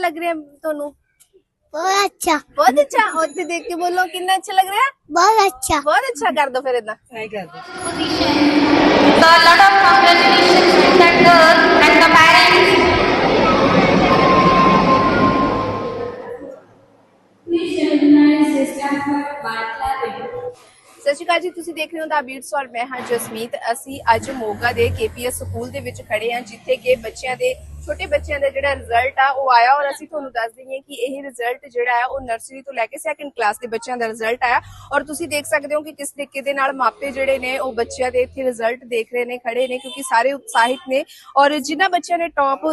ਲੱਗ ਰਿਹਾ ਤੁਹਾਨੂੰ? ਬਹੁਤ ਅੱਛਾ। ਬਹੁਤ ਅੱਛਾ। ਉੱਥੇ ਦੇਖ ਕੇ ਬੋਲੋ ਕਿੰਨਾ ਅੱਛਾ ਲੱਗ ਰਿਹਾ? ਬਹੁਤ ਅੱਛਾ। ਬਹੁਤ ਅੱਛਾ ਕਰ ਦੋ ਫਿਰ ਇਦਾਂ ਸਤਿ ਸ਼੍ਰੀ ਅਕਾਲ ਜੀ ਤੁਸੀਂ ਦੇਖ ਰਹੇ ਹੋ ਦਾ ਬੀਟਸ ਔਰ ਮੈਂ ਹਾਂ ਜਸਮੀਤ। ਅਸੀਂ ਅੱਜ ਮੋਗਾ ਦੇ ਕੇਪੀਐਸ ਸਕੂਲ ਦੇ ਵਿੱਚ ਖੜੇ ਹਾਂ ਜਿੱਥੇ ਕਿ ਬੱਚਿਆਂ ਦੇ ਛੋਟੇ ਬੱਚਿਆਂ ਦਾ ਜਿਹੜਾ ਰਿਜ਼ਲਟ ਆ, ਉਹ ਆਇਆ ਔਰ ਅਸੀਂ ਤੁਹਾਨੂੰ ਦੱਸ ਦਈਏ ਕਿ ਇਹ ਰਿਜ਼ਲਟ ਜਿਹੜਾ ਹੈ ਉਹ ਨਰਸਰੀ ਤੋਂ ਲੈ ਕੇ ਸੈਕੰਡ ਕਲਾਸ ਦੇ ਬੱਚਿਆਂ ਦਾ ਰਿਜ਼ਲਟ ਆਇਆ। ਔਰ ਤੁਸੀਂ ਦੇਖ ਸਕਦੇ ਹੋ ਕਿ ਕਿਸ ਤਰੀਕੇ ਦੇ ਨਾਲ ਮਾਪੇ ਜਿਹੜੇ ਨੇ, ਉਹ ਬੱਚਿਆਂ ਦੇ ਇੱਥੇ ਰਿਜ਼ਲਟ ਦੇਖ ਰਹੇ ਨੇ, ਖੜੇ ਨੇ, ਕਿਉਂਕਿ ਸਾਰੇ ਉਤਸ਼ਾਹਿਤ ਨੇ। ਔਰ ਜਿਨ੍ਹਾਂ ਬੱਚਿਆਂ ਨੇ ਟੌਪ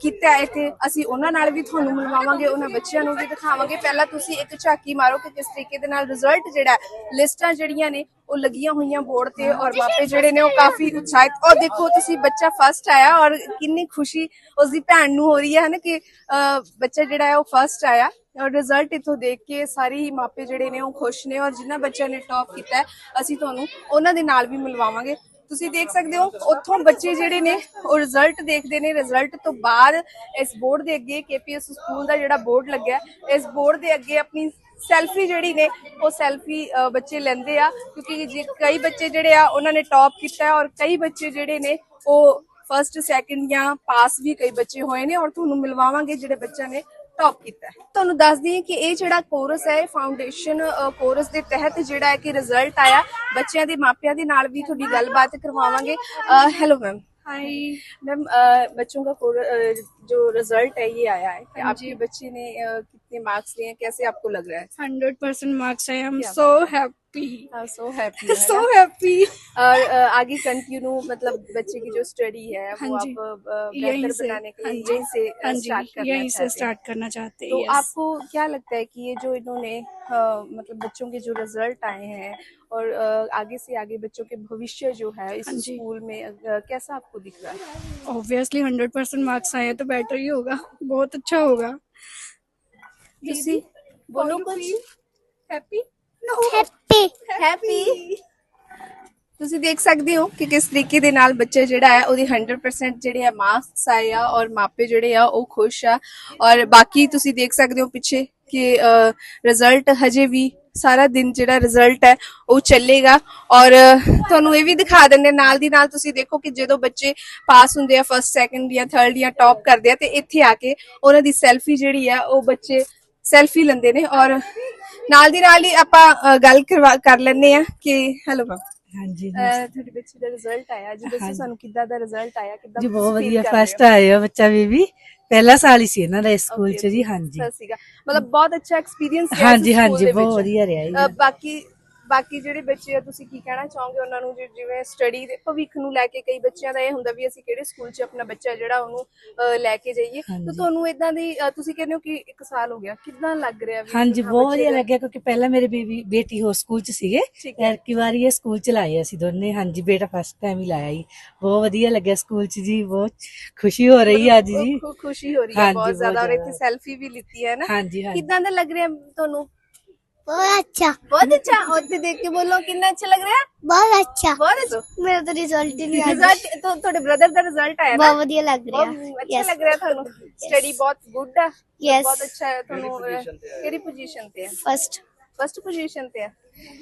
ਕੀਤਾ ਇੱਥੇ, ਅਸੀਂ ਉਹਨਾਂ ਨਾਲ ਵੀ ਤੁਹਾਨੂੰ ਮਿਲਵਾਵਾਂਗੇ, ਉਹਨਾਂ ਬੱਚਿਆਂ ਨੂੰ ਵੀ ਦਿਖਾਵਾਂਗੇ। ਪਹਿਲਾਂ ਤੁਸੀਂ ਇੱਕ ਝਾਕੀ ਮਾਰੋ ਕਿ ਕਿਸ ਤਰੀਕੇ ਦੇ ਨਾਲ ਰਿਜ਼ਲਟ ਜਿਹੜਾ, ਲਿਸਟਾਂ ਜਿਹੜੀਆਂ ਨੇ ਉਹ ਲੱਗੀਆਂ ਹੋਈਆਂ ਬੋਰਡ ਤੇ ਔਰ ਮਾਪੇ ਜਿਹੜੇ ਨੇ ਉਹ ਕਾਫੀ ਉਤਸ਼ਾਹਿਤ ਔਰ ਦੇਖੋ ਤੁਸੀਂ ਬੱਚਾ ਫਸਟ ਆਇਆ ਔਰ ਕਿੰਨੀ ਖੁਸ਼ੀ ਉਸ ਦੀ ਭੈਣ ਨੂੰ ਹੋ ਰਹੀ ਹੈ ਨਾ ਕਿ ਬੱਚਾ ਜਿਹੜਾ ਹੈ ਉਹ ਫਸਟ ਆਇਆ ਔਰ ਰਿਜ਼ਲਟ ਇਥੋਂ ਦੇਖ ਕੇ ਸਾਰੇ ਹੀ ਮਾਪੇ ਜਿਹੜੇ ਨੇ ਉਹ ਖੁਸ਼ ਨੇ ਔਰ ਜਿਨ੍ਹਾਂ ਬੱਚਿਆਂ ਨੇ ਟੌਪ ਕੀਤਾ ਅਸੀਂ ਤੁਹਾਨੂੰ ਉਹਨਾਂ ਦੇ ਨਾਲ ਵੀ ਮਿਲਵਾਵਾਂਗੇ। ਤੁਸੀਂ ਦੇਖ ਸਕਦੇ ਹੋ ਉੱਥੋਂ ਬੱਚੇ ਜਿਹੜੇ ਨੇ ਉਹ ਰਿਜ਼ਲਟ ਦੇਖਦੇ ਨੇ। ਰਿਜ਼ਲਟ ਤੋਂ ਬਾਅਦ ਇਸ ਬੋਰਡ ਦੇ ਅੱਗੇ ਕੇਪੀਐਸ ਸਕੂਲ ਦਾ ਜਿਹੜਾ ਬੋਰਡ ਲੱਗਿਆ ਇਸ ਬੋਰਡ ਦੇ ਅੱਗੇ ਆਪਣੀ ਸੈਲਫੀ ਜਿਹੜੀ ਨੇ ਉਹ ਸੈਲਫੀ ਬੱਚੇ ਲੈਂਦੇ ਆ ਕਿਉਂਕਿ ਜੇ ਕਈ ਬੱਚੇ ਜਿਹੜੇ ਆ ਉਹਨਾਂ ਨੇ ਟੌਪ ਕੀਤਾ ਹੈ ਔਰ ਕਈ ਬੱਚੇ ਜਿਹੜੇ ਨੇ ਉਹ ਫਰਸਟ ਸੈਕਿੰਡ ਜਾਂ ਪਾਸ ਵੀ ਕਈ ਬੱਚੇ ਹੋਏ ਨੇ ਔਰ ਤੁਹਾਨੂੰ ਮਿਲਵਾਵਾਂਗੇ ਜਿਹੜੇ ਬੱਚਿਆਂ ਨੇ ਟੌਪ ਕੀਤਾ ਹੈ ਤੁਹਾਨੂੰ ਦੱਸ ਦਈਏ ਕਿ ਇਹ ਜਿਹੜਾ ਕੋਰਸ ਹੈ ਫਾਊਂਡੇਸ਼ਨ ਕੋਰਸ ਦੇ ਤਹਿਤ ਜਿਹੜਾ ਹੈ ਕਿ ਰਿਜ਼ਲਟ ਆਇਆ ਬੱਚਿਆਂ ਦੇ ਮਾਪਿਆਂ ਦੇ ਨਾਲ ਵੀ ਤੁਹਾਡੀ ਗੱਲਬਾਤ ਕਰਵਾਵਾਂਗੇ ਹੈਲੋ ਮੈਮ हाय मैम बच्चों का कोर- अ, जो रिज़ल्ट है ये आया है कि हाँ आपके बच्चे ने कितने मार्क्स लिए हैं कैसे आपको लग रहा है? हंड्रेड परसेंट मार्क्स है। हम so happy so happy so happy और आगे कंटिन्यू मतलब बच्चे की जो स्टडी है हाँ वो आप यहीं बेहतर से बनाने के हाँ लिए यहीं से स्टार्ट करना यहीं से चाहते हैं। स्टार्ट करना चाहते हैं तो आपको क्या लगता है कि ये जो इन्होंने मतलब बच्चों के जो रिज़ल्ट आए हैं और आगे से आगे बच्चों के भविष्य जो है इस स्कूल में कैसा आपको दिख रहा है? ऑब्वियसली हंड्रेड परसेंट मार्क्स आए हैं तो बेटर ही होगा बहुत अच्छा होगा ਤੁਸੀਂ ਬੋਲੋ ਕੁਝ हैप्पी हैप्पी ਹੈਪੀ ਤੁਸੀਂ ਦੇਖ ਸਕਦੇ ਹੋ ਕਿ ਕਿਸ ਤਰੀਕੇ ਦੇ ਨਾਲ ਬੱਚਾ ਜਿਹੜਾ ਹੈ ਉਹਦੀ 100% ਜਿਹੜੇ ਆ ਮਾਰਕਸ ਆਏ ਆ ਔਰ ਮਾਪੇ ਜਿਹੜੇ ਆ ਉਹ ਖੁਸ਼ ਆ ਔਰ ਬਾਕੀ ਤੁਸੀਂ ਦੇਖ ਸਕਦੇ ਹੋ ਪਿੱਛੇ ਕਿ ਰਿਜ਼ਲਟ ਹਜੇ ਵੀ ਸਾਰਾ ਦਿਨ ਜਿਹੜਾ ਰਿਜ਼ਲਟ ਹੈ ਉਹ ਚੱਲੇਗਾ। ਔਰ ਤੁਹਾਨੂੰ ਇਹ ਵੀ ਦਿਖਾ ਦਿੰਦੇ ਨਾਲ ਦੀ ਨਾਲ ਤੁਸੀਂ ਦੇਖੋ ਕਿ ਜਦੋਂ ਬੱਚੇ ਪਾਸ ਹੁੰਦੇ ਆ ਫਰਸਟ ਸੈਕੰਡ ਜਾਂ ਥਰਡ ਜਾਂ ਟੌਪ ਕਰਦੇ ਆ ਤੇ ਇੱਥੇ ਆ ਕੇ ਉਹਨਾਂ ਦੀ ਸੈਲਫੀ ਜਿਹੜੀ ਆ ਉਹ ਬੱਚੇ ਸੈਲਫੀ ਲੈਂਦੇ ਨੇ। ਔਰ ਨਾਲ ਦੀ ਨਾਲ ਹੀ ਆਪਾਂ ਗੱਲ ਕਰ ਲੈਂਦੇ ਆ ਕਿ ਹੈਲੋ ਮੈਮ ਹਾਂਜੀ ਤੁਹਾਡੇ ਬੱਚੇ ਦਾ ਰਿਜ਼ਲਟ ਆਇਆ। ਜੀ ਦੱਸੋ। ਸਾਨੂੰ ਕਿੱਦਾਂ ਦਾ ਰਿਜ਼ਲਟ ਆਇਆ ਕਿੱਦਾਂ ਜੀ ਬਹੁਤ ਵਧੀਆ ਫਸਟ ਆਇਆ ਬੱਚਾ ਬੇਬੀ। ਪਹਿਲਾ ਸਾਲ ਹੀ ਸੀ ਇਹਨਾਂ ਦਾ ਇਸ ਸਕੂਲ ਚ ਜੀ ਹਾਂਜੀ। ਸੀਗਾ ਮਤਲਬ ਬਹੁਤ ਅੱਛਾ ਐਕਸਪੀਰੀਅੰਸ ਰਿਹਾ ਹਾਂਜੀ ਹਾਂਜੀ ਬਹੁਤ। ਵਧੀਆ ਰਿਹਾ ਜੀ। ਬਾਕੀ ਬਾਕੀ ਜਿਹੜੇ ਬੱਚੇ ਆ ਤੁਸੀਂ ਕੀ ਕਹਿਣਾ ਚਾਹੋਗੇ ਉਹਨਾਂ ਨੂੰ? ਜਿ- ਜਿਵੇਂ ਸਟੱਡੀ ਦੇ ਭਵਿੱਖ ਨੂੰ ਲੈ ਕੇ ਕਈ ਬੱਚਿਆਂ ਦਾ ਇਹ ਹੁੰਦਾ ਵੀ ਅਸੀਂ ਕਿਹੜੇ ਸਕੂਲ 'ਚ ਆਪਣਾ ਬੱਚਾ ਜਿਹੜਾ ਉਹਨੂੰ ਲੈ ਕੇ ਜਾਈਏ। ਤਾਂ ਹਾਂਜੀ। ਤੁਹਾਨੂੰ ਇਦਾਂ ਦੀ ਤੁਸੀਂ ਕਹਿੰਦੇ ਹੋ ਕਿ ਇੱਕ ਸਾਲ ਹੋ ਗਿਆ। ਕਿੱਦਾਂ ਲੱਗ ਰਿਹਾ ਵੀ ਹਾਂਜੀ ਹਾਂ, ਬਹੁਤ ਬੱਚੇ ਵਧੀਆ ਦਾ- ਲੱਗਿਆ ਕਿਉਂਕਿ ਪਹਿਲਾਂ ਮੇਰੇ ਬੇਬੀ ਬੇਟੀ ਹੋ ਸਕੂਲ ਚ ਸੀਗੇ। ਠੀਕ ਹੈ। ਐਰਕੀ ਵਾਰੀ ਇਹ ਸਕੂਲ ਚ ਲਾਏ ਅਸੀਂ ਦੋਨੇ। ਹਾਂਜੀ ਬੇਟਾ ਫਸਟ ਟਾਈਮ ਹੀ ਲਾਇਆ ਜੀ। ਬਹੁਤ ਵਧੀਆ ਲੱਗਿਆ ਸਕੂਲ ਚ ਜੀ। ਬਹੁਤ ਖੁਸ਼ੀ ਹੋ ਰਹੀ ਹੈ ਅੱਜ ਜੀ। ਖੁ- ਖੁਸ਼ੀ ਹੋ ਰਹੀ ਹੈ ਹਾਂਜੀ, ਬਹੁਤ ਬਹੁਤ ਜ਼ਿਆਦਾ ਔਰ ਇੱਥੇ ਜ਼ਿਆਦਾ। ਸੈਲਫੀ ਵੀ ਲਿੱਤੀ ਹੈ ਨਾ। ਹਾਂਜੀ ਹਾਂਜੀ। ਕਿੱਦਾਂ ਦਾ ਲੱਗ ਰਿਹਾ ਤੁਹਾਨੂੰ? बहुत अच्छा ਬਹੁਤ ਅੱਛਾ ਉੱਥੇ ਦੇਖ ਕੇ ਬੋਲੋ ਕਿੰਨਾ ਅੱਛਾ ਲੱਗ ਰਿਹਾ बहुत अच्छा ਬਹੁਤ ਅੱਛਾ मेरा तो रिजल्ट ही नहीं आया ਰਿਜ਼ਲਟ ਤੋਂ ਤੁਹਾਡੇ ਬ੍ਰਦਰ ਦਾ ਰਿਜ਼ਲਟ ਆਇਆ ਨਾ बहुत बढ़िया लग रहा ਬਹੁਤ ਅੱਛਾ ਲੱਗ ਰਿਹਾ ਤੁਹਾਨੂੰ ਸਟੱਡੀ ਬਹੁਤ ਗੁੱਡ ਆ Yes. ਬਹੁਤ ਅੱਛਾ ਹੈ ਤੁਹਾਨੂੰ ਅਹ, ਕਿਹੜੀ ਪੋਜੀਸ਼ਨ ਤੇ ਹੈ फर्स्ट ਫਸਟ ਪੋਜੀਸ਼ਨ ਤੇ ਹੈ ਅਹ,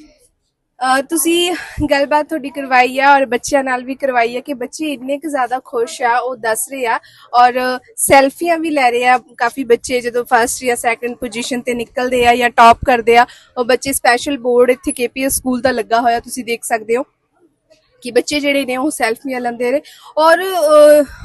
ਤੁਸੀਂ ਗੱਲਬਾਤ ਤੁਹਾਡੀ ਕਰਵਾਈ ਆ ਔਰ ਬੱਚਿਆਂ ਨਾਲ ਵੀ ਕਰਵਾਈ ਆ ਕਿ ਬੱਚੇ ਇੰਨੇ ਕੁ ਜ਼ਿਆਦਾ ਖੁਸ਼ ਆ, ਉਹ ਦੱਸ ਰਹੇ ਆ ਔਰ ਸੈਲਫੀਆਂ ਵੀ ਲੈ ਰਹੇ ਆ। ਕਾਫੀ ਬੱਚੇ ਜਦੋਂ ਫਸਟ ਜਾਂ ਸੈਕੰਡ ਪੋਜੀਸ਼ਨ ਤੇ ਨਿਕਲਦੇ ਆ ਜਾਂ ਟੌਪ ਕਰਦੇ ਆ, ਉਹ ਬੱਚੇ ਸਪੈਸ਼ਲ ਬੋਰਡ ਇੱਥੇ ਕੇਪੀਐਸ ਸਕੂਲ ਦਾ ਲੱਗਾ ਹੋਇਆ, ਤੁਸੀਂ ਦੇਖ ਸਕਦੇ ਹੋ। ਕਿ ਬੱਚੇ ਜਿਹੜੇ ਨੇ ਉਹ ਸੈਲਫੀਆਂ ਲੈਂਦੇ ਨੇ। ਔਰ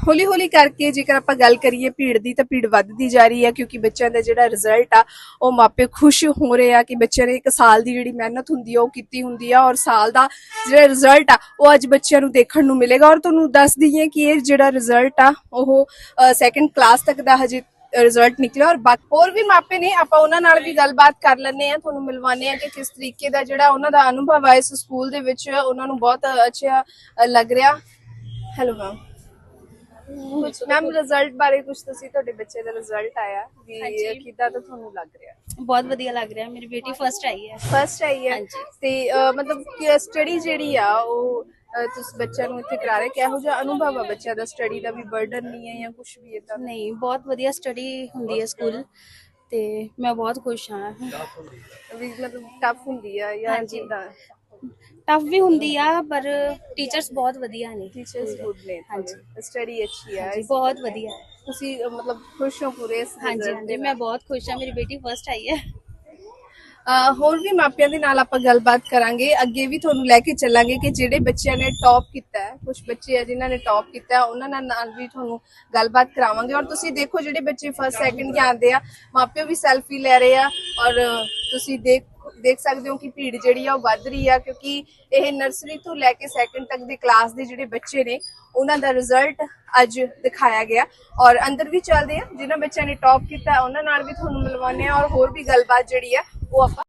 ਹੌਲੀ ਹੌਲੀ ਕਰਕੇ ਜੇਕਰ ਆਪਾਂ ਗੱਲ ਕਰੀਏ ਭੀੜ ਦੀ ਤਾਂ ਭੀੜ ਵੱਧਦੀ ਜਾ ਰਹੀ ਹੈ ਕਿਉਂਕਿ ਬੱਚਿਆਂ ਦਾ ਜਿਹੜਾ ਰਿਜ਼ਲਟ ਆ, ਉਹ ਮਾਪੇ ਖੁਸ਼ ਹੋ ਰਹੇ ਆ ਕਿ ਬੱਚਿਆਂ ਨੇ ਇੱਕ ਸਾਲ ਦੀ ਜਿਹੜੀ ਮਿਹਨਤ ਹੁੰਦੀ ਆ, ਉਹ ਕੀਤੀ ਹੁੰਦੀ ਆ ਔਰ ਸਾਲ ਦਾ ਜਿਹੜਾ ਰਿਜ਼ਲਟ ਆ, ਉਹ ਅੱਜ ਬੱਚਿਆਂ ਨੂੰ ਦੇਖਣ ਨੂੰ ਮਿਲੇਗਾ। ਔਰ ਤੁਹਾਨੂੰ ਦੱਸ ਦਈਏ ਕਿ ਇਹ ਜਿਹੜਾ ਰਿਜ਼ਲਟ ਆ, ਉਹ ਸੈਕੰਡ ਕਲਾਸ ਤੱਕ ਦਾ ਹਜੇ ਰਿਜ਼ਲਟ ਨਿਕਲਿਆ ਔਰ ਬਾਕੀ ਹੋਰ ਵੀ ਮਾਪੇ ਨੇ ਆਪਾਂ ਉਹਨਾਂ ਨਾਲ ਵੀ ਗੱਲਬਾਤ ਕਰ ਲੈਂਦੇ ਆ ਤੁਹਾਨੂੰ ਮਿਲਵਾਉਂਦੇ ਆ ਕਿ ਕਿਸ ਤਰੀਕੇ ਦਾ ਜਿਹੜਾ ਉਹਨਾਂ ਦਾ ਅਨੁਭਵ ਆ ਇਸ ਸਕੂਲ ਦੇ ਵਿੱਚ ਉਹਨਾਂ ਨੂੰ ਬਹੁਤ ਅੱਛਾ ਲੱਗ ਰਿਹਾ। ਹੈਲੋ ਮੈਮ ਕੁਝ ਮੈਮ ਰਿਜ਼ਲਟ ਬਾਰੇ ਕੁਝ ਤੁਸੀਂ ਤੁਹਾਡੇ ਬੱਚੇ ਦਾ ਰਿਜ਼ਲਟ ਆਇਆ ਵੀ। ਕਿੱਦਾਂ ਦਾ ਤੁਹਾਨੂੰ ਲੱਗ ਰਿਹਾ? ਬਹੁਤ ਵਧੀਆ ਲੱਗ ਰਿਹਾ ਮੇਰੀ ਬੇਟੀ ਫਸਟ ਆਈ ਹੈ। ਫਸਟ ਆਈ ਹੈ। ਤੇ ਮਤਲਬ ਕਿ ਸਟੱਡੀ ਜਿਹੜੀ ਆ ਉਹ ਤੁਸੀਂ ਬੱਚਿਆਂ ਨੂੰ ਇੱਥੇ ਕਰਾ ਰਹੇ ਕਿਹੋ ਜਿਹਾ ਅਨੁਭਵ ਆ ਬੱਚਿਆਂ ਦਾ? ਸਟੱਡੀ ਦਾ ਵੀ ਬਰਡਨ ਨਹੀਂ ਹੈ ਜਾਂ ਕੁਝ ਵੀ ਇਦਾਂ ਨਹੀਂ ਬਹੁਤ ਵਧੀਆ ਸਟੱਡੀ ਹੁੰਦੀ ਹੈ ਸਕੂਲ ਤੇ ਮੈਂ ਬਹੁਤ ਖੁਸ਼ ਹਾਂ। ਵੀ ਮਤਲਬ ਟਫ ਹੁੰਦੀ ਆ ਜਾਂ ਹਾਂਜੀ। ਜਿੱਦਾਂ? ਟਫ ਵੀ ਹੁੰਦੀ ਆ ਪਰ ਟੀਚਰਸ ਬਹੁਤ ਵਧੀਆ ਨੇ। ਟੀਚਰਸ ਗੁੱਡ ਨੇ। ਹਾਂਜੀ। ਸਟੱਡੀ ਅੱਛੀ ਆ। ਹਾਂਜੀ, ਬਹੁਤ ਵਧੀਆ। ਹੈ। ਤੁਸੀਂ ਮਤਲਬ ਖੁਸ਼ ਹੋ ਪੂਰੇ ਇਸ ਹਾਂਜੀ result ਹਾਂਜੀ ਦੇ ਮੈਂ ਬਹੁਤ ਖੁਸ਼ ਹਾਂ। ਮੇਰੀ ਬੇਟੀ ਫਸਟ ਆਈ ਹੈ। ਹੋਰ ਵੀ ਮਾਪਿਆਂ ਦੇ ਨਾਲ ਆਪਾਂ ਗੱਲਬਾਤ ਕਰਾਂਗੇ। ਅੱਗੇ ਵੀ ਤੁਹਾਨੂੰ ਲੈ ਕੇ ਚੱਲਾਂਗੇ ਕਿ ਜਿਹੜੇ ਬੱਚਿਆਂ ਨੇ ਟੌਪ ਕੀਤਾ ਹੈ ਕੁਝ ਬੱਚੇ ਆ ਜਿਨ੍ਹਾਂ ਨੇ ਟੌਪ ਕੀਤਾ ਉਹਨਾਂ ਨਾਲ ਨਾਲ ਵੀ ਤੁਹਾਨੂੰ ਗੱਲਬਾਤ ਕਰਾਵਾਂਗੇ। ਔਰ ਤੁਸੀਂ ਦੇਖੋ ਜਿਹੜੇ ਬੱਚੇ ਫਸਟ ਸੈਕਿੰਡ ਕੇ ਆਉਂਦੇ ਆ, ਮਾਪਿਓ ਵੀ ਸੈਲਫੀ ਲੈ ਰਹੇ ਆ ਔਰ ਤੁਸੀਂ ਦੇਖ ਦੇਖ ਸਕਦੇ ਹੋ ਕਿ ਭੀੜ ਜਿਹੜੀ ਆ ਉਹ ਵੱਧ ਰਹੀ ਆ, ਕਿਉਂਕਿ ਇਹ ਨਰਸਰੀ ਤੋਂ ਲੈ ਕੇ ਸੈਕਿੰਡ ਤੱਕ ਦੀ ਕਲਾਸ ਦੇ ਜਿਹੜੇ ਬੱਚੇ ਨੇ, ਉਹਨਾਂ ਦਾ ਰਿਜ਼ਲਟ ਅੱਜ ਦਿਖਾਇਆ ਗਿਆ। ਔਰ ਅੰਦਰ ਵੀ ਚੱਲਦੇ ਆ, ਜਿਨ੍ਹਾਂ ਬੱਚਿਆਂ ਨੇ ਟੌਪ ਕੀਤਾ, ਉਹਨਾਂ ਨਾਲ ਵੀ ਤੁਹਾਨੂੰ ਮਿਲਵਾਉਂਦੇ ਆ ਔਰ ਹੋਰ ਵੀ ਗੱਲਬਾਤ ਜਿਹੜੀ ਆ, ਉਹ ਆਪਾਂ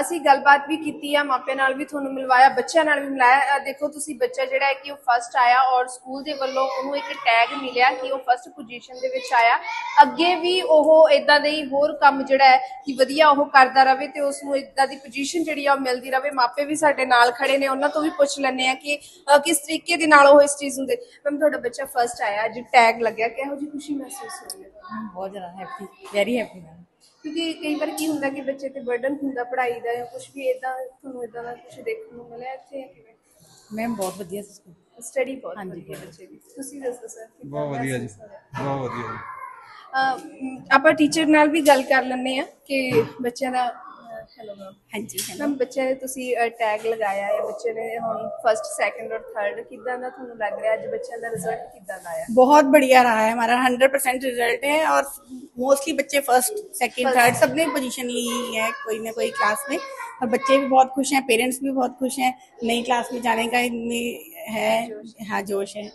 ਅਸੀਂ ਗੱਲਬਾਤ ਵੀ ਕੀਤੀ ਆ, ਮਾਪਿਆਂ ਨਾਲ ਵੀ ਤੁਹਾਨੂੰ ਮਿਲਵਾਇਆ, ਬੱਚਿਆਂ ਨਾਲ ਵੀ ਮਿਲਾਇਆ। ਦੇਖੋ, ਤੁਸੀਂ ਬੱਚਾ ਜਿਹੜਾ ਹੈ ਕਿ ਉਹ ਫਸਟ ਆਇਆ ਔਰ ਸਕੂਲ ਦੇ ਵੱਲੋਂ ਉਹਨੂੰ ਇੱਕ ਟੈਗ ਮਿਲਿਆ ਕਿ ਉਹ ਫਸਟ ਪੋਜੀਸ਼ਨ ਦੇ ਵਿੱਚ ਆਇਆ। ਅੱਗੇ ਵੀ ਉਹ ਇਦਾਂ ਦੇ ਹੀ ਹੋਰ ਕੰਮ ਜਿਹੜਾ ਹੈ ਕਿ ਵਧੀਆ ਉਹ ਕਰਦਾ ਰਹੇ ਤੇ ਉਸ ਨੂੰ ਇਦਾਂ ਦੀ ਪੋਜੀਸ਼ਨ ਜਿਹੜੀ ਆ ਉਹ ਮਿਲਦੀ ਰਹੇ ਮਾਪੇ ਵੀ ਸਾਡੇ ਨਾਲ ਖੜੇ ਨੇ, ਉਹਨਾਂ ਤੋਂ ਵੀ ਪੁੱਛ ਲੈਂਦੇ ਆ ਕਿ ਕਿਸ ਤਰੀਕੇ ਦੇ ਨਾਲ ਉਹ ਇਸ ਚੀਜ਼ ਨੂੰ ਦੇ ਮੈਮ ਤੁਹਾਡਾ ਬੱਚਾ ਫਸਟ ਆਇਆ, ਅੱਜ ਟੈਗ ਲੱਗਿਆ, ਕਿਹੋ ਜਿਹੀ ਖੁਸ਼ੀ ਮਹਿਸੂਸ ਹੋ ਰਹੀ ਹੈ? ਬਹੁਤ ਜ਼ਿਆਦਾ ਹੈਪੀ ਵੈਰੀ ਹੈਪੀ ਮੈਮ ਕਿਉਂਕਿ ਕਈ ਵਾਰ ਕੀ ਹੁੰਦਾ ਕਿ ਬੱਚੇ ਤੇ ਬਰਡਨ ਹੁੰਦਾ ਪੜ੍ਹਾਈ ਦਾ ਜਾਂ ਕੁਝ ਵੀ ਇਦਾਂ ਤੁਹਾਨੂੰ ਇਦਾਂ ਦਾ ਕੁਝ ਦੇਖਣ ਨੂੰ ਮਿਲਿਆ ਇੱਥੇ ਜਾਂ ਕਿਵੇਂ ਮੈਮ ਬਹੁਤ ਵਧੀਆ ਸੀ ਸਕੂਲ ਸਟੱਡੀ ਬਹੁਤ ਵਧੀਆ ਬੱਚੇ ਦੀ ਤੁਸੀਂ ਦੱਸੋ ਸਰ ਬਹੁਤ ਵਧੀਆ ਜੀ ਬਹੁਤ ਵਧੀਆ ਜੀ ਆਪਾਂ ਟੀਚਰ ਨਾਲ ਵੀ ਗੱਲ ਕਰ ਲੈਂਦੇ ਆ ਕਿ ਬੱਚਿਆਂ ਦਾ ਹੈਲੋ ਮੈਮ ਹਾਂਜੀ ਮੈਮ ਬੱਚਿਆਂ ਦੇ ਤੁਸੀਂ ਟੈਗ ਲਗਾਇਆ ਹੈ ਬੱਚੇ ਨੇ ਹੁਣ ਫਸਟ ਸੈਕੰਡ ਔਰ ਥਰਡ ਕਿੱਦਾਂ ਦਾ ਤੁਹਾਨੂੰ ਲੱਗ ਰਿਹਾ ਅੱਜ ਬੱਚਿਆਂ ਦਾ ਰਿਜ਼ਲਟ ਕਿੱਦਾਂ ਦਾ ਆਇਆ बहुत बढ़िया रहा है हमारा हंड्रेड परसेंट रिजल्ट है और मोस्टली बच्चे फर्स्ट सेकंड थर्ड सबने पोजीशन ली है कोई ना कोई क्लास में और बच्चे भी बहुत खुश हैं पेरेंट्स भी बहुत खुश हैं नई क्लास में जाने का इनमें है हाँ जोश है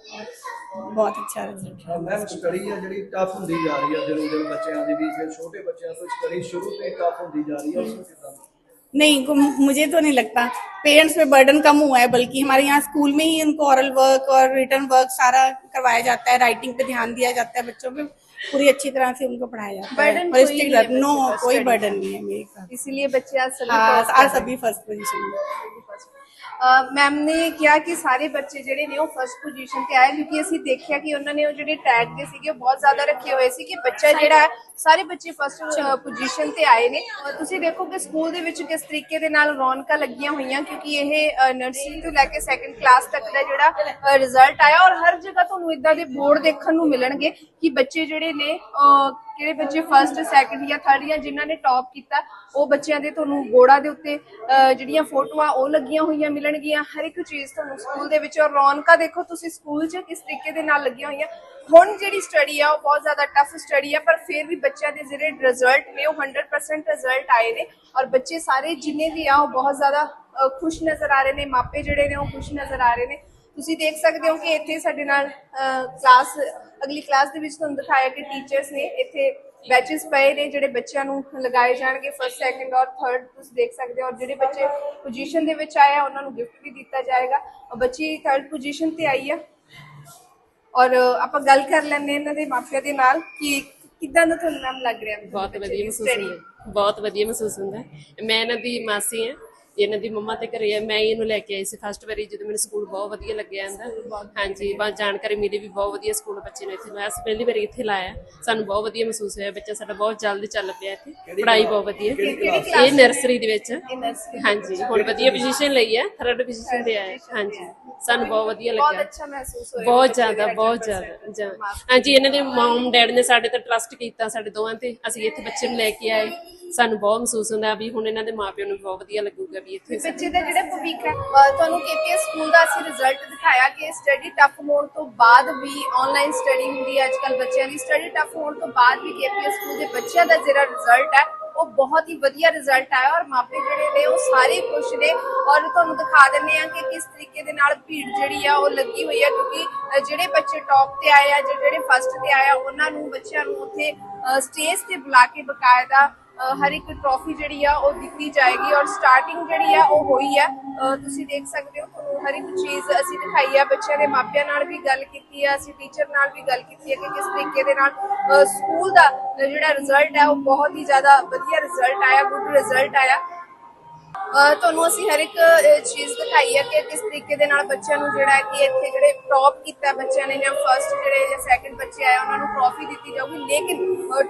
और बहुत अच्छा रिजल्ट है ਮੈਮ ਸਟੱਡੀ ਆ ਜਿਹੜੀ ਟਫ ਹੁੰਦੀ ਜਾ ਰਹੀ ਆ ਦਿਨੋਂ ਦਿਨ ਬੱਚਿਆਂ ਦੀ ਵੀ ਫਿਰ ਛੋਟੇ ਬੱਚਿਆਂ ਤੋਂ ਸਟੱਡੀ ਸ਼ੁਰੂ ਤੋਂ ਹੀ ਟਫ ਹੁੰਦੀ ਜਾ ਰਹੀ ਆ ਉਸ ਨੂੰ ਕਿਦਾਂ नहीं गु- मुझे तो नहीं लगता पेरेंट्स पे बर्डन कम हुआ है बल्कि हमारे यहाँ स्कूल में ही उनको ऑरल वर्क और रिटर्न वर्क सारा करवाया जाता है राइटिंग पे ध्यान दिया जाता है बच्चों पे पूरी अच्छी तरह से उनको पढ़ाया जाता Burden है कोई और नहीं है स्टिक नो बच्चे पर कोई study बर्डन नहीं है मेरे साथ इसीलिए बच्चे आज सभी हाँ first आज कर रहे हैं। सभी फर्स्ट पोजीशन में ਮੈਮ ਨੇ ਕਿਹਾ ਕਿ ਸਾਰੇ ਬੱਚੇ ਜਿਹੜੇ ਨੇ ਉਹ ਫਸਟ ਪੋਜੀਸ਼ਨ ਤੇ ਆਏ ਕਿਉਂਕਿ ਅਸੀਂ ਦੇਖਿਆ ਕਿ ਉਹਨਾਂ ਨੇ ਉਹ ਜਿਹੜੇ ਟੈਗ ਦੇ ਸੀਗੇ ਉਹ ਬਹੁਤ ਜ਼ਿਆਦਾ ਰੱਖੇ ਹੋਏ ਸੀ ਕਿ ਬੱਚਾ ਜਿਹੜਾ ਹੈ ਸਾਰੇ ਬੱਚੇ ਫਸਟ ਪੋਜੀਸ਼ਨ ਤੇ ਆਏ ਨੇ। ਤੁਸੀਂ ਦੇਖੋ ਕਿ ਸਕੂਲ ਦੇ ਵਿੱਚ ਕਿਸ ਤਰੀਕੇ ਦੇ ਨਾਲ ਰੌਣਕਾਂ ਲੱਗੀਆਂ ਹੋਈਆਂ ਕਿਉਂਕਿ ਇਹ ਨਰਸਰੀ ਤੋਂ ਲੈ ਕੇ ਸੈਕੰਡ ਕਲਾਸ ਤੱਕ ਦਾ ਜਿਹੜਾ ਰਿਜ਼ਲਟ ਆਇਆ ਔਰ ਹਰ ਜਗ੍ਹਾ ਤੁਹਾਨੂੰ ਇਦਾਂ ਦੇ ਬੋਰਡ ਦੇਖਣ ਨੂੰ ਮਿਲਣਗੇ ਕਿ ਬੱਚੇ ਜਿਹੜੇ ਨੇ ਕਿਹੜੇ ਬੱਚੇ ਫਸਟ ਸੈਕੰਡ ਜਾਂ ਥਰਡ ਜਾਂ ਜਿਨ੍ਹਾਂ ਨੇ ਟੌਪ ਕੀਤਾ ਉਹ ਬੱਚਿਆਂ ਦੇ ਤੁਹਾਨੂੰ ਬੋਰਡਾਂ ਦੇ ਉੱਤੇ ਜਿਹੜੀਆਂ ਫੋਟੋਆਂ ਉਹ ਲੱਗੀਆਂ ਹੋਈਆਂ ਮਿਲਣਗੀਆਂ ਹਰ ਇੱਕ ਚੀਜ਼ ਤੁਹਾਨੂੰ ਸਕੂਲ ਦੇ ਵਿੱਚ। ਔਰ ਰੌਣਕਾਂ ਦੇਖੋ ਤੁਸੀਂ ਸਕੂਲ 'ਚ ਕਿਸ ਤਰੀਕੇ ਦੇ ਨਾਲ ਲੱਗੀਆਂ ਹੋਈਆਂ। ਹੁਣ ਜਿਹੜੀ ਸਟੱਡੀ ਆ, ਉਹ ਬਹੁਤ ਜ਼ਿਆਦਾ ਟਫ ਸਟੱਡੀ ਆ, ਪਰ ਫਿਰ ਵੀ ਬੱਚਿਆਂ ਦੇ ਜਿਹੜੇ ਰਿਜ਼ਲਟ ਨੇ, ਉਹ 100% ਰਿਜ਼ਲਟ ਆਏ ਨੇ ਔਰ ਬੱਚੇ ਸਾਰੇ ਜਿੰਨੇ ਵੀ ਆ, ਉਹ ਬਹੁਤ ਜ਼ਿਆਦਾ ਖੁਸ਼ ਨਜ਼ਰ ਆ ਰਹੇ ਨੇ। ਮਾਪੇ ਜਿਹੜੇ ਨੇ, ਉਹ ਖੁਸ਼ ਨਜ਼ਰ ਆ ਰਹੇ ਨੇ। ਤੁਸੀਂ ਦੇਖ ਸਕਦੇ ਹੋ ਕਿ ਇੱਥੇ ਸਾਡੇ ਨਾਲ ਕਲਾਸ ਅਗਲੀ ਕਲਾਸ ਦੇ ਵਿੱਚ ਤੁਹਾਨੂੰ ਦਿਖਾਇਆ ਕਿ ਟੀਚਰਸ ਨੇ ਇੱਥੇ ਬੈਚਸ ਪਏ ਨੇ ਜਿਹੜੇ ਬੱਚਿਆਂ ਨੂੰ ਲਗਾਏ ਜਾਣਗੇ ਫਸਟ ਸੈਕੰਡ ਔਰ ਥਰਡ ਤੁਸੀਂ ਦੇਖ ਸਕਦੇ ਹੋ। ਔਰ ਜਿਹੜੇ ਬੱਚੇ ਪੋਜੀਸ਼ਨ ਦੇ ਵਿੱਚ ਆਏ ਆ ਉਹਨਾਂ ਨੂੰ ਗਿਫਟ ਵੀ ਦਿੱਤਾ ਜਾਏਗਾ। ਔਰ ਬੱਚੀ ਥਰਡ ਪੋਜੀਸ਼ਨ ਤੇ ਆਈ ਆ। ਔਰ ਆਪਾਂ ਗੱਲ ਕਰ ਲੈਂਦੇ ਇਹਨਾਂ ਦੇ ਮਾਪਿਆਂ ਦੇ ਨਾਲ ਕਿ ਕਿੱਦਾਂ ਦਾ ਤੁਹਾਨੂੰ ਨਾਮ ਲੱਗ ਰਿਹਾ? ਬਹੁਤ ਵਧੀਆ ਮਹਿਸੂਸ? ਹੁੰਦਾ। ਬਹੁਤ ਵਧੀਆ ਮਹਿਸੂਸ ਹੁੰਦਾ। ਮੈਂ ਇਹਨਾਂ ਦੀ ਮਾਸੀ ਹਾਂ। ਇਹਨਾਂ ਦੀ ਮੰਮਾ ਤੇ ਘਰੇ ਆ ਮੈਂ ਹੀ ਇਹਨੂੰ ਲੈ ਕੇ ਆਈ ਸੀ ਫਸਟ ਵਾਰੀ ਜਦੋਂ ਮੈਨੂੰ ਸਕੂਲ ਬਹੁਤ ਵਧੀਆ ਲੱਗਿਆ ਇਹਦਾ। ਹਾਂਜੀ ਬਹੁਤ ਜਾਣਕਾਰੀ ਮਿਲੀ ਵੀ ਬਹੁਤ ਵਧੀਆ ਸਕੂਲ ਬੱਚੇ ਨੇ ਇੱਥੇ। ਮੈਂ ਪਹਿਲੀ ਵਾਰੀ ਇੱਥੇ ਲਾਇਆ। ਸਾਨੂੰ ਬਹੁਤ ਵਧੀਆ ਮਹਿਸੂਸ ਹੋਇਆ। ਬੱਚਾ ਸਾਡਾ ਬਹੁਤ ਜਲਦੀ ਚੱਲ ਪਿਆ ਇੱਥੇ। ਪੜ੍ਹਾਈ ਬਹੁਤ ਵਧੀਆ। ਇਹ ਨਰਸਰੀ ਦੇ ਵਿੱਚ। ਹਾਂਜੀ ਹੁਣ ਵਧੀਆ ਪੋਜੀਸ਼ਨ ਲਈ ਹੈ ਥਰਡ ਪੋਜੀਸ਼ਨ ਤੇ ਆਇਆ। ਹਾਂਜੀ ਸਾਨੂੰ ਬਹੁਤ ਵਧੀਆ ਬਹੁਤ ਲੱਗਿਆ। ਅੱਛਾ ਮਹਿਸੂਸ ਹੋਇਆ ਬਹੁਤ ਜ਼ਿਆਦਾ ਬਹੁਤ 100% ਜ਼ਿਆਦਾ। ਹਾਂਜੀ ਇਹਨਾਂ ਦੇ ਮਮ ਡੈਡ ਨੇ ਸਾਡੇ ਤੇ ਟਰਸਟ ਕੀਤਾ ਸਾਡੇ ਦੋਵਾਂ ਤੇ। ਅਸੀਂ ਇੱਥੇ ਬੱਚੇ ਨੂੰ ਲੈ ਕੇ ਆਏ। ਸਾਨੂੰ ਬਹੁਤ ਮਹਿਸੂਸ ਹੁੰਦਾ ਵੀ ਹੁਣ ਇਹਨਾਂ ਦੇ ਮਾਪਿਆਂ ਨੂੰ ਬਹੁਤ ਵਧੀਆ ਲੱਗੂਗਾ ਵੀ ਇੱਥੇ ਬੱਚੇ ਦਾ ਜਿਹੜਾ ਭਵਿੱਖ ਹੈ ਤੁਹਾਨੂੰ ਕੇਪੀਐਸ ਸਕੂਲ ਦਾ ਅਸੀਂ ਰਿਜ਼ਲਟ ਦਿਖਾਇਆ ਕਿ ਸਟੱਡੀ ਟਫ ਹੋਣ ਤੋਂ ਬਾਅਦ ਵੀ ਆਨਲਾਈਨ ਸਟੱਡੀ ਹੁੰਦੀ ਹੈ ਅੱਜਕੱਲ ਬੱਚਿਆਂ ਦੀ। ਸਟੱਡੀ ਟਫ ਹੋਣ ਤੋਂ ਬਾਅਦ ਵੀ ਕੇਪੀਐਸ ਸਕੂਲ ਦੇ ਬੱਚਿਆਂ ਦਾ ਜਿਹੜਾ ਰਿਜ਼ਲਟ ਹੈ ਉਹ ਬਹੁਤ ਹੀ ਵਧੀਆ ਰਿਜ਼ਲਟ ਆਇਆ ਔਰ ਮਾਪੇ ਜਿਹੜੇ ਨੇ ਉਹ ਸਾਰੇ ਖੁਸ਼ ਨੇ ਔਰ ਤੁਹਾਨੂੰ ਦਿਖਾ ਦਿੰਦੇ ਆ ਕਿ ਕਿਸ ਤਰੀਕੇ ਦੇ ਨਾਲ ਭੀੜ ਜਿਹੜੀ ਆ ਉਹ ਲੱਗੀ ਹੋਈ ਹੈ ਕਿਉਂਕਿ ਜਿਹੜੇ ਬੱਚੇ ਟੌਪ ਤੇ ਆਏ ਆ ਜਿਹੜੇ ਫਸਟ ਤੇ ਆਏ ਆ ਉਹਨਾਂ ਨੂੰ ਬੱਚਿਆਂ ਨੂੰ ਉੱਥੇ ਸਟੇਜ ਤੇ ਬੁਲਾ ਕੇ ਬਕਾਇਦਾ ਹਰ ਇੱਕ ਟਰੋਫੀ ਜਿਹੜੀ ਆ ਉਹ ਦਿੱਤੀ ਜਾਏਗੀ ਔਰ ਸਟਾਰਟਿੰਗ ਜਿਹੜੀ ਆ ਉਹ ਹੋਈ ਆ। ਤੁਸੀਂ ਦੇਖ ਸਕਦੇ ਹੋ ਤੁਹਾਨੂੰ ਹਰ ਇੱਕ ਚੀਜ਼ ਅਸੀਂ ਦਿਖਾਈ ਆ। ਬੱਚਿਆਂ ਦੇ ਮਾਪਿਆਂ ਨਾਲ ਵੀ ਗੱਲ ਕੀਤੀ ਆ, ਅਸੀਂ ਟੀਚਰ ਨਾਲ ਵੀ ਗੱਲ ਕੀਤੀ ਹੈ ਕਿ ਕਿਸ ਤਰੀਕੇ ਦੇ ਨਾਲ ਸਕੂਲ ਦਾ ਜਿਹੜਾ ਰਿਜ਼ਲਟ ਹੈ ਉਹ ਬਹੁਤ ਹੀ ਜ਼ਿਆਦਾ ਵਧੀਆ ਰਿਜ਼ਲਟ ਆਇਆ ਗੁੱਡ ਰਿਜ਼ਲਟ ਆਇਆ। ਤੁਹਾਨੂੰ ਅਸੀਂ ਹਰ ਇੱਕ ਚੀਜ਼ ਦਿਖਾਈ ਹੈ ਕਿ ਕਿਸ ਤਰੀਕੇ ਦੇ ਨਾਲ ਬੱਚਿਆਂ ਨੂੰ ਜਿਹੜਾ ਹੈ ਕਿ ਇੱਥੇ ਜਿਹੜੇ ਟੌਪ ਕੀਤਾ ਬੱਚਿਆਂ ਨੇ ਜਾਂ ਫਰਸਟ ਜਿਹੜੇ ਜਾਂ ਸੈਕੰਡ ਬੱਚੇ ਆਏ, ਉਹਨਾਂ ਨੂੰ ਟਰੋਫੀ ਦਿੱਤੀ ਜਾਊਗੀ। ਲੇਕਿਨ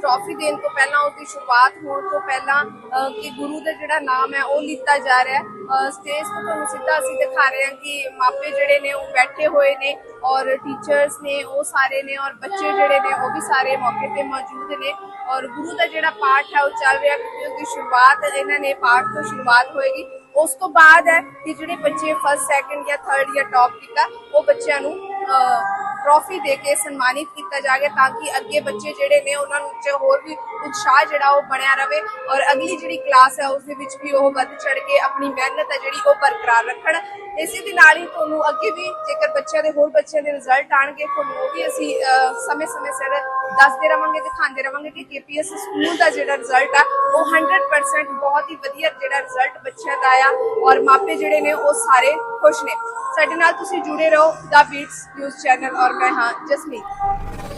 ਟਰੋਫੀ ਦੇਣ ਤੋਂ ਪਹਿਲਾਂ, ਉਹਦੀ ਸ਼ੁਰੂਆਤ ਹੋਣ ਤੋਂ ਪਹਿਲਾਂ ਕਿ ਗੁਰੂ ਦਾ ਜਿਹੜਾ ਨਾਮ ਹੈ, ਉਹ ਲਿੱਤਾ ਜਾ ਰਿਹਾ ਹੈ। ਸਟੇਜ ਤੋਂ ਤੁਹਾਨੂੰ ਸਿੱਧਾ ਅਸੀਂ ਦਿਖਾ ਰਹੇ ਹਾਂ ਕਿ ਮਾਪੇ ਜਿਹੜੇ ਨੇ, ਉਹ ਬੈਠੇ ਹੋਏ ਨੇ। ਔਰ ਟੀਚਰਸ ਨੇ, ਉਹ ਸਾਰੇ ਨੇ ਔਰ ਬੱਚੇ ਜਿਹੜੇ ਨੇ, ਉਹ ਵੀ ਸਾਰੇ ਮੌਕੇ ਤੇ ਮੌਜੂਦ ਨੇ। ਔਰ ਗੁਰੂ ਦਾ ਜਿਹੜਾ ਪਾਠ ਹੈ ਉਹ ਚੱਲ ਰਿਹਾ, ਕਿਉਂਕਿ ਉਸ ਦੀ ਸ਼ੁਰੂਆਤ ਇਹਨਾਂ ਨੇ ਪਾਠ ਤੋਂ ਸ਼ੁਰੂਆਤ ਹੋਏਗੀ। ਉਸ ਤੋਂ ਬਾਅਦ ਹੈ ਕਿ ਜਿਹੜੇ ਬੱਚੇ ਫਸਟ ਸੈਕੰਡ ਜਾਂ ਥਰਡ ਜਾਂ ਟੌਪ ਕੀਤਾ, ਉਹ ਬੱਚਿਆਂ ਨੂੰ ਟਰੋਫੀ ਦੇ ਕੇ ਸਨਮਾਨਿਤ ਕੀਤਾ ਜਾਏਗਾ ਤਾਂ ਕਿ ਅੱਗੇ ਬੱਚੇ ਜਿਹੜੇ ਨੇ ਉਹਨਾਂ ਨੂੰ ਚ ਹੋਰ ਵੀ ਉਤਸ਼ਾਹ ਜਿਹੜਾ ਉਹ ਬਣਿਆ ਰਵੇ ਔਰ ਅਗਲੀ ਜਿਹੜੀ ਕਲਾਸ ਹੈ ਉਸ ਦੇ ਵਿੱਚ ਵੀ ਉਹ ਵੱਧ ਚੜ ਕੇ ਆਪਣੀ ਮਿਹਨਤ ਹੈ ਜਿਹੜੀ ਉਹ ਬਰਕਰਾਰ ਰੱਖਣ। ਇਸੇ ਦੇ ਨਾਲ ਹੀ ਤੁਹਾਨੂੰ ਅੱਗੇ ਵੀ ਜੇਕਰ ਬੱਚਿਆਂ ਦੇ ਹੋਰ ਬੱਚਿਆਂ ਦੇ ਰਿਜ਼ਲਟ ਆਣਗੇ, ਤੁਹਾਨੂੰ ਉਹ ਵੀ ਅਸੀਂ ਸਮੇਂ-ਸਮੇਂ ਸਿਰ ਦੱਸਦੇ ਰਵਾਂਗੇ, ਦਿਖਾਉਂਦੇ ਰਵਾਂਗੇ ਕਿ ਕੇਪੀਐਸ ਸਕੂਲ ਦਾ ਜਿਹੜਾ ਰਿਜ਼ਲਟ ਆ, ਉਹ 100% ਬਹੁਤ ਹੀ ਵਧੀਆ ਜਿਹੜਾ ਰਿਜ਼ਲਟ ਬੱਚਿਆਂ ਦਾ ਆਇਆ ਔਰ ਮਾਪੇ ਜਿਹੜੇ ਨੇ ਉਹ ਸਾਰੇ ਖੁਸ਼ ਨੇ। ਸਾਡੇ ਨਾਲ ਤੁਸੀਂ ਜੁੜੇ ਰਹੋ ਦਾ ਬੀਟਸ ਨਿਊਜ਼ ਚੈਨਲ ਔਰ ਮੈਂ ਹਾਂ ਜਸਮੀਤ।